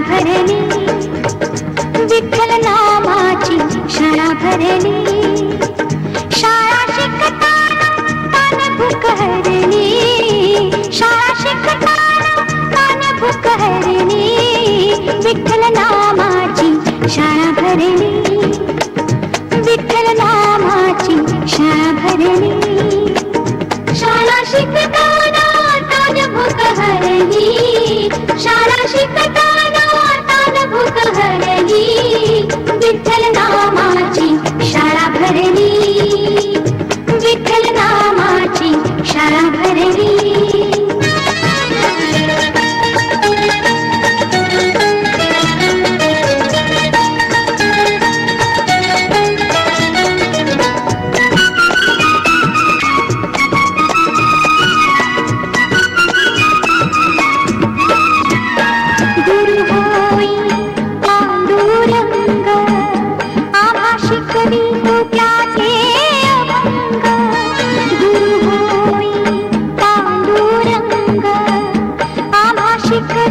भरली. विठ्ठल नामाची क्षणा भरली. शाळा भरली विठ्ठल नामाची शाळा भरली शाळा शिकताना ताज भूक हरली शाळा शिकता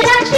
Oh, yeah.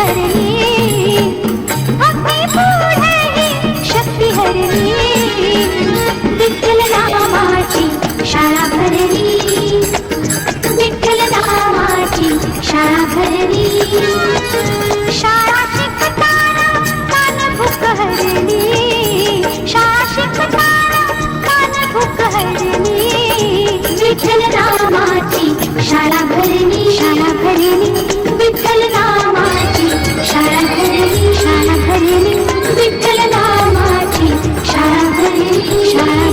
हरने Shine.